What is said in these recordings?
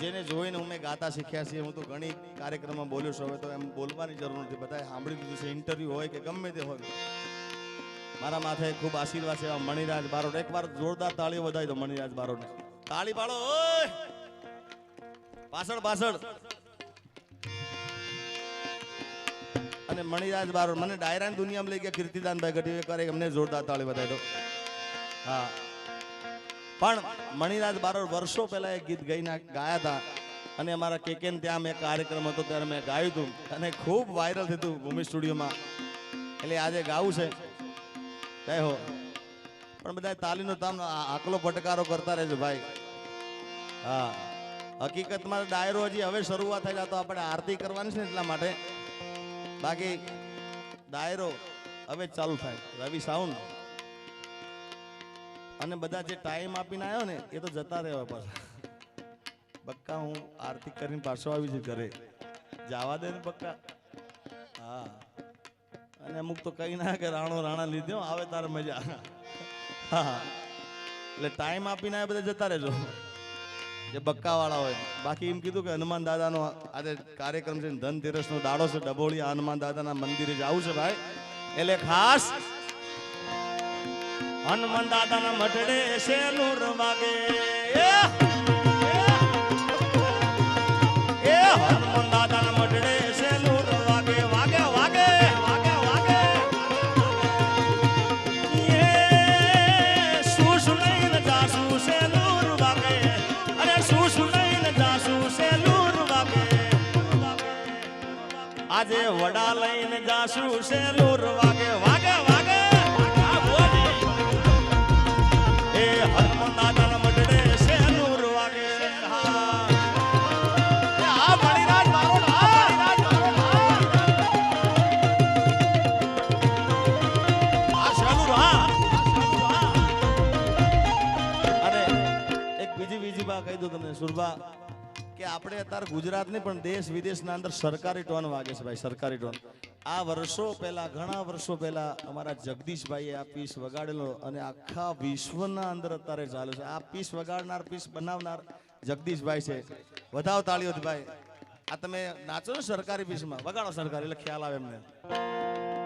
જેને જોઈને અમે ગાતા શીખ્યા છીએ. હું તો ઘણી કાર્યક્રમમાં બોલ્યો છું. હવે તો એમ બોલવાની જરૂર નથી. બધાએ સાંભળી લીધું છે ઇન્ટરવ્યુ હોય કે ગમે તે હોય. મારા માથે ખૂબ આશીર્વાદ છે. એવા મણિરાજ બારોટ. એકવાર જોરદાર તાળીઓ વધાવી દો મણિરાજ બારોટ. તાળી પાડો પાછળ પાછળ. અને મણિરાજ બારોટ, મને ડાયરાની દુનિયામાં લઈ ગયા કીર્તિદાનભાઈ ગઢવી એકવાર એક અમને જોરદાર તાળી વધાવી દો. હા. પણ મણિરાજ બારોર વર્ષો પહેલા એ ગીત ગઈને ગાયા હતા અને અમારા કેકેન ત્યાં મેં કાર્યક્રમ હતો, ત્યારે મેં ગાયું હતું અને ખૂબ વાયરલ થયું ભૂમિ સ્ટુડિયોમાં. એટલે આજે ગાવું છે. જય હો. પણ બધા તાલીનો તામ આકલો પટકારો કરતા રહેજો ભાઈ. હા. હકીકતમાં ડાયરો હજી હવે શરૂઆત થઈ જાય તો આપણે આરતી કરવાની છે ને એટલા માટે. બાકી ડાયરો હવે ચાલુ થાય. રવિ સાઉન્ડ. અને બધા જે ટાઈમ આપીને આવ્યો ને, એ તો જતા રહેવા પાછા. બક્કા હું આરતી કરીને પાછો આવી જઈશ ઘરે. જવા દે ને બક્કા. હા. અને અમુક તો કઈ ના કે રાણો રાણા લીધો, આવે તારે મજા. હા એટલે ટાઈમ આપીને આવ્યા બધા જતા રહેજો. જે બક્કા વાળા હોય. બાકી એમ કીધું કે હનુમાન દાદાનો આજે કાર્યક્રમ છે ધનતેરસનો દાડો છે ડભોળી હનુમાન દાદાના મંદિરે જવું છે ભાઈ. એટલે ખાસ હનુમાન દાદાના મઢડે હનુમાન દાદાના મઢડે શેલુર વાગે વાગે વાગે વાગે વાગે એ સુસ લઈને જાસુ શેલુર આજે વડા લઈને જાસુ શેલુર વાગે સુરભા, કે આપણે અત્યારે ગુજરાત નહીં પણ દેશ વિદેશના અંદર સરકારી ટોન વાગે છે ભાઈ, સરકારી ટોન. આ વર્ષો પહેલા, ઘણા વર્ષો પહેલા અમારા જગદીશભાઈએ આ પીસ વગાડેલો અને આખા વિશ્વના અંદર અત્યારે ચાલે છે. આ પીસ વગાડનાર, પીસ બનાવનાર જગદીશભાઈ છે. વધાવ તાળીઓ ભાઈ. આ તમે નાચો સરકારી પીસમાં. વગાડો સરકારી, એટલે ખ્યાલ આવે એમને.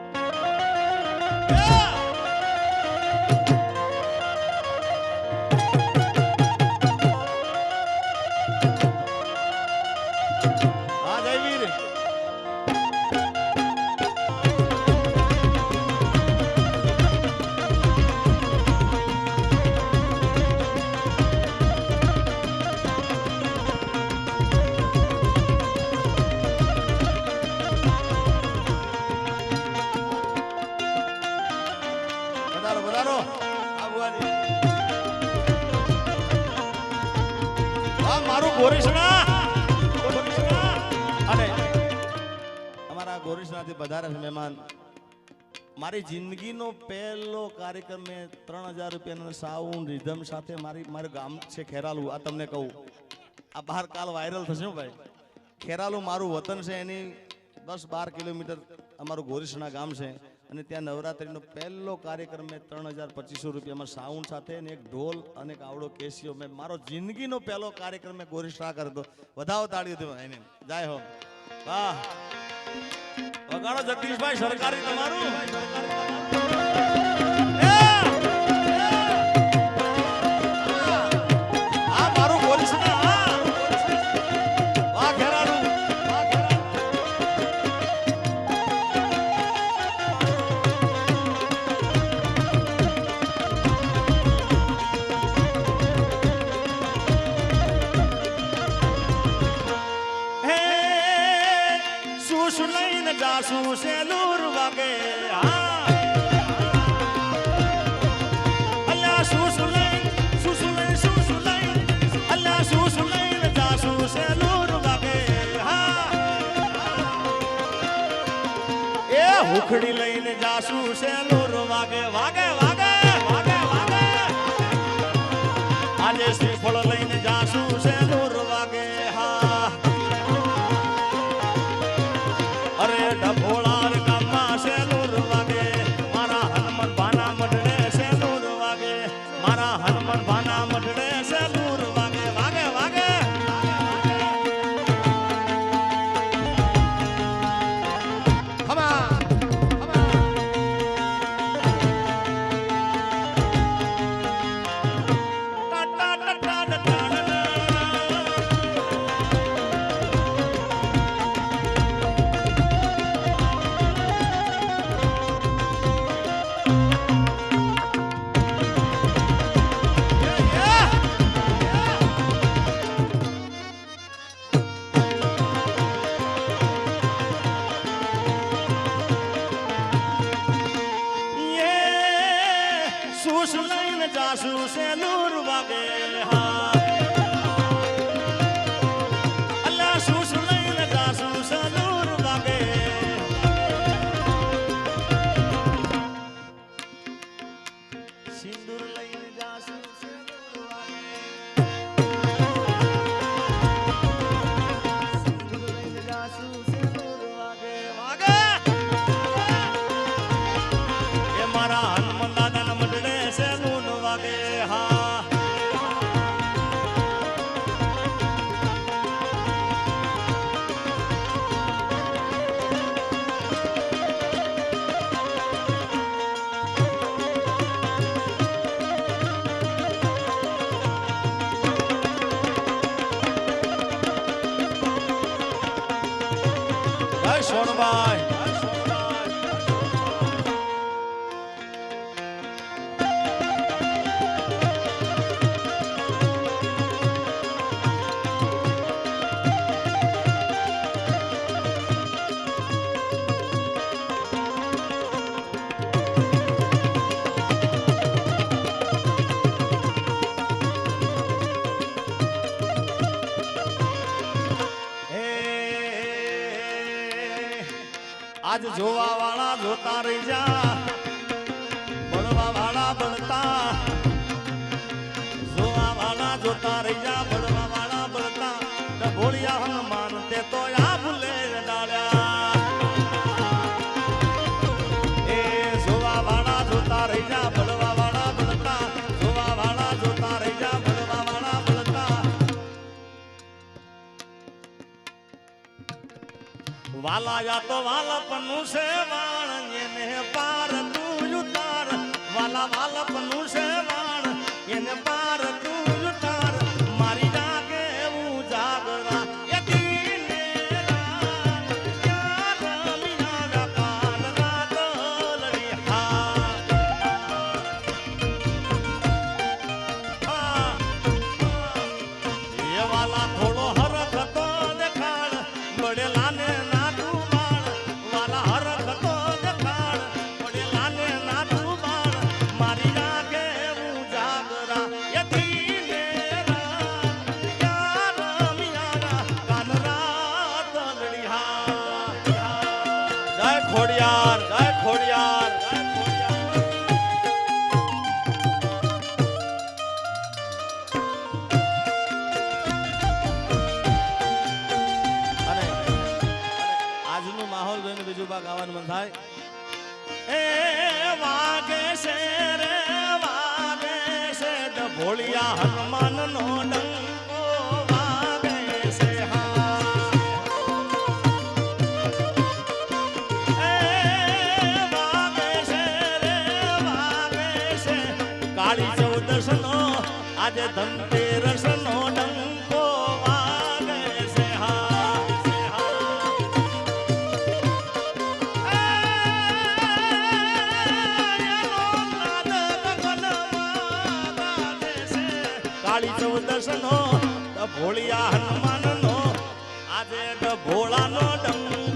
વધારો વધારો મારું ગોરીસણા. અને અમારા ગોરીસણાથી વધારે મહેમાન. મારી જિંદગીનો પહેલો કાર્યક્રમ મેં ત્રણ હજાર રૂપિયાનો સાઉન્ડ રિધમ સાથે મારી મારું ગામ છે ખેરાલુ, આ તમને કહું. આ બહાર કાલ વાયરલ થશે ભાઈ. ખેરાલુ મારું વતન છે, એની દસ બાર કિલોમીટર અમારું ગોરીસણા ગામ છે. અને ત્યાં નવરાત્રિનો પહેલો કાર્યક્રમ મેં ત્રણ હજાર પચીસો રૂપિયામાં સાઉન્ડ સાથે અને એક ઢોલ અને એક આવડો કેસીઓ મેં મારો જિંદગીનો પહેલો કાર્યક્રમ મેં ગોરીસણા કર્યો હતો. વધાવો તાળી હતો એને જાય હો. વાહ. વગાડો જગદીશભાઈ, સરકારી તમારું? લઈને જાસુ સેલુર વાગે અલ્લા શું લઈને સુસ લઈને શું લઈને અલ્લા સુસ લઈને જાસુ સેલુર વાગે એ હુખડી લઈને વાગે વાગે વાગે વાગે સોનબાઈ જોવા વાળા જોતા રહી જા. ભણવા વાળા ભણતા. જોવા વાળા જોતા રહી જા. ભણવા વાળા ભણતા. ડભોળિયા હનુમાન તે તો જોવા વાળા જોતા રહી જા. બળવા વાલા જા તો વાલપનું છે વાણ, એને પાર તું ઉતાર. વાલા વાલપનું છે વાણ, એને પાર આજે ધનતેરસ નો ડંકો વાગે છે, કાળી ચૌદશ નો ભોળિયા હનુમાન નો આજે ભોળા નો ડંકો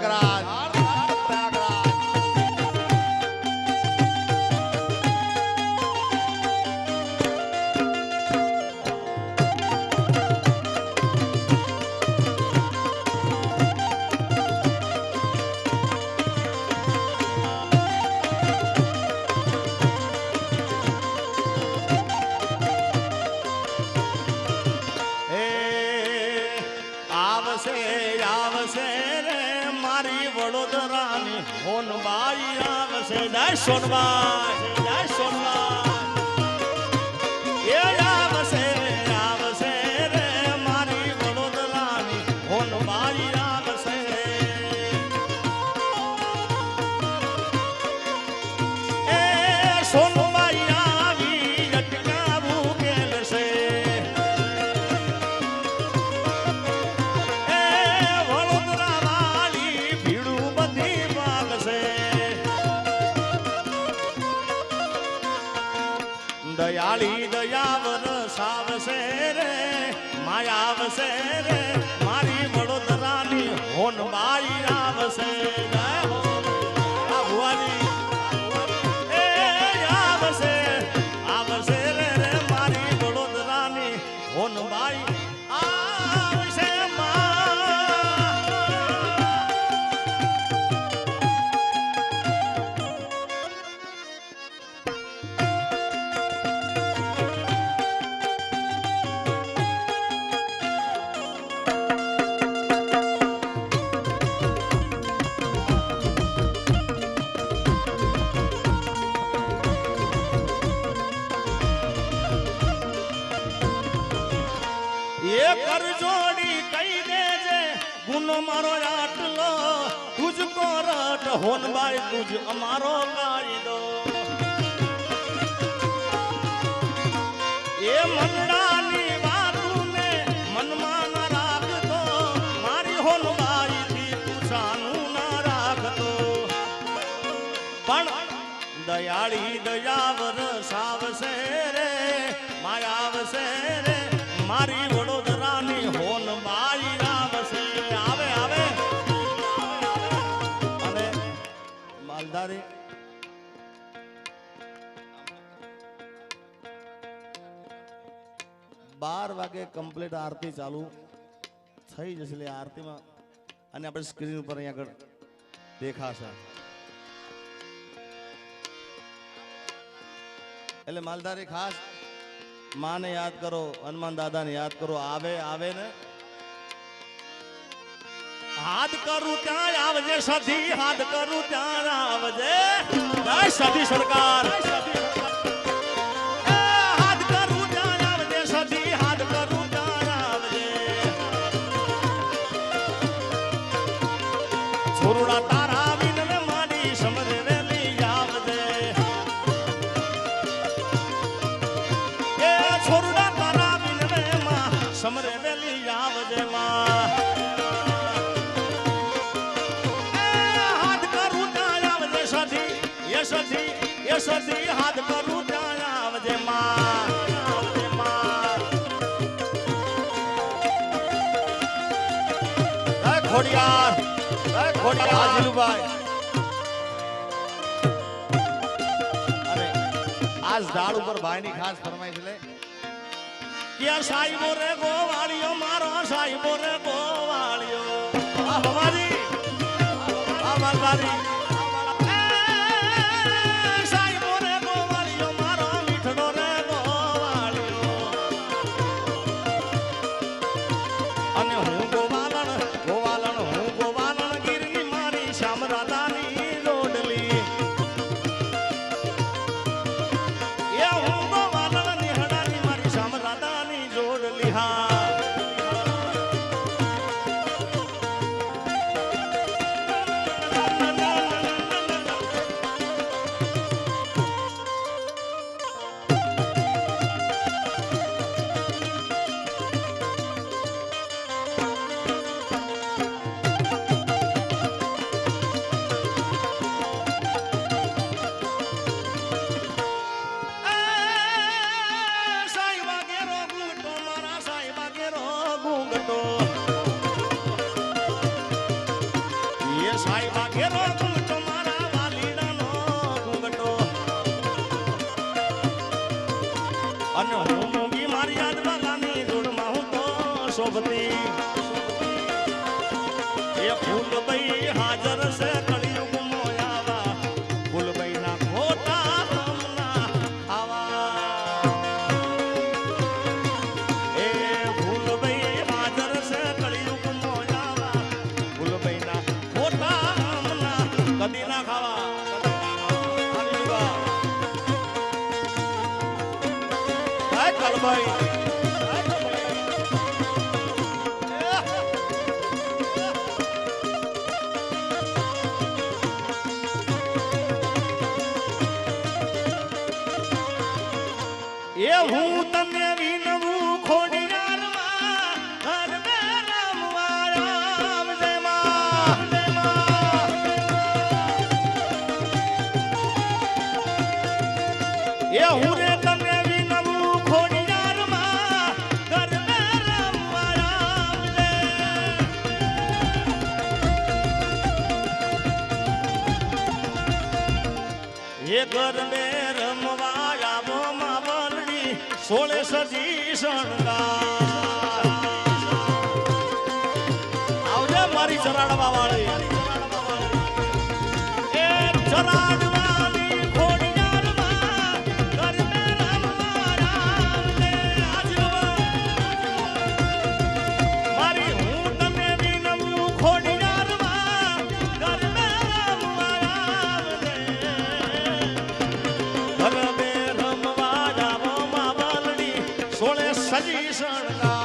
から。વડોદરાની હોનબાઈ આવશે જય સોનબાઈ જય સોનબાઈ. દયાળી દયાવર સાવશે રે માયા આવશે રે મારી વડોદરાની હોનબાઈ આવશે હોનબાઈ તુજ અમારો કાયદો. એ મંડાની વાતું ને મનમાં ના રાખતો, મારી હોનબાઈ થી પૂછાનું ના પણ દયાળી દયાવર સાવશે રે માયાવશે રે. બાર વાગે કમ્પ્લીટ આરતી ચાલુ થઈ જશે એટલે આરતીમાં અને આપણે સ્ક્રીન ઉપર અહીંયા આગળ દેખાશે. એટલે માલધારી, ખાસ માને યાદ કરો, હનુમાન દાદાને યાદ કરો, આવે આવે ને? હાથ કરું ત્યાં આવજે સધી હાથ કરું ત્યાં આવજે. સધી સરકાર. એ ખોડિયાર ખોડિયાર? જીલુભાઈ અને આજ ઝાડ ઉપર ભાઈની ખાસ ફરમાઈશ લે. કે સાહેબો રે ગોવાળિયો મારો સાહેબો રે ગોવાળિયો આ ભમાજી આ માલધારી એ સાહેબો રે ગોવાળિયો મારો મીઠડો રે ગોવાળિયો અને હું believe એ હું તને વિનવું ખોડી એ હું રે તને વિનવું ખોડિયારમાં હર મે રમવા સોળે સજી શણગાર. આવજે મારી ચરાડવા વાળી એ ચરાડવાની સોળે સજી